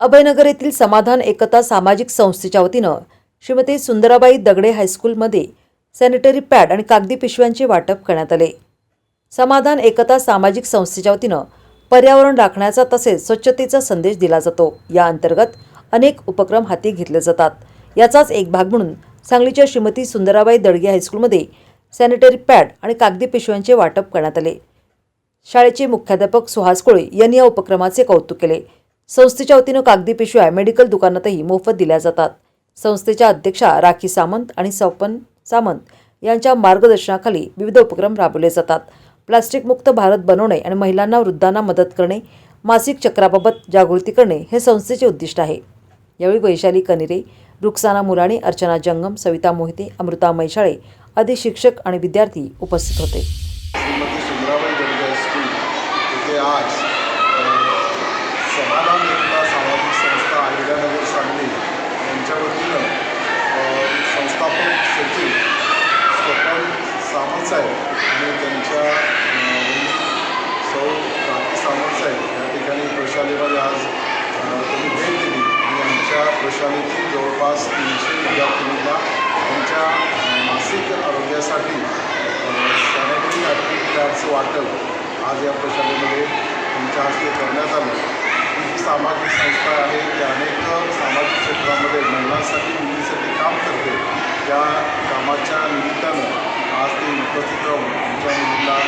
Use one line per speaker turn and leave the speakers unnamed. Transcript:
अभयनगर येथील समाधान एकता सामाजिक संस्थेच्या वतीनं श्रीमती सुंदराबाई दगडे हायस्कूलमध्ये सॅनिटरी पॅड आणि कागदी पिशव्यांचे वाटप करण्यात आले. समाधान एकता सामाजिक संस्थेच्या वतीनं पर्यावरण राखण्याचा तसेच स्वच्छतेचा संदेश दिला जातो. या अंतर्गत अनेक उपक्रम हाती घेतले जातात. याचाच एक भाग म्हणून सांगलीच्या श्रीमती सुंदराबाई दडगे हायस्कूलमध्ये सॅनिटरी पॅड आणि कागदी पिशव्यांचे वाटप करण्यात आले. शाळेचे मुख्याध्यापक सुहास कोळे यांनी या उपक्रमाचे कौतुक केले. संस्थेच्या वतीनं कागदी पिशव्या मेडिकल दुकानातही मोफत दिल्या जातात. संस्थेच्या अध्यक्षा राखी सामंत आणि सौपन सामंत यांच्या मार्गदर्शनाखाली विविध उपक्रम राबवले जातात. प्लास्टिकमुक्त भारत बनवणे आणि महिलांना वृद्धांना मदत करणे मासिक चक्राबाबत जागृती करणे हे संस्थेचे उद्दिष्ट आहे. यावेळी वैशाली कनिरे रुक्साना मुराणी अर्चना जंगम सविता मोहिते अमृता मैशाळे आदी शिक्षक आणि विद्यार्थी उपस्थित होते.
श्रीमती सुंदराबाई आज समाधान एकता सामाजिक संस्था अहिल्यानगर सांगली यांच्या वतीनं संस्थापक सचिव स्वपन सामंतसाहेब आणि त्यांच्या सौ राखी सामंतसाहेब या ठिकाणी प्रशालेमध्ये आज त्यांनी भेट दिली. आणि आमच्या प्रशालेतील जवळपास तीनशे विद्यार्थिनींना त्यांच्या मासिक मानसिक आरोग्यासाठी सॅनिटरी ॲक्टिव्ह पॅडचं वाटप आज या प्रशालेमध्ये त्यांच्या हस्ते करण्यात आलं. सामाजिक संस्था आहे त्या अनेक सामाजिक क्षेत्रामध्ये महिलांसाठी मुलींसाठी काम करते. त्या कामाच्या निमित्तानं आज ते उपस्थित राहून आमच्या मुलींना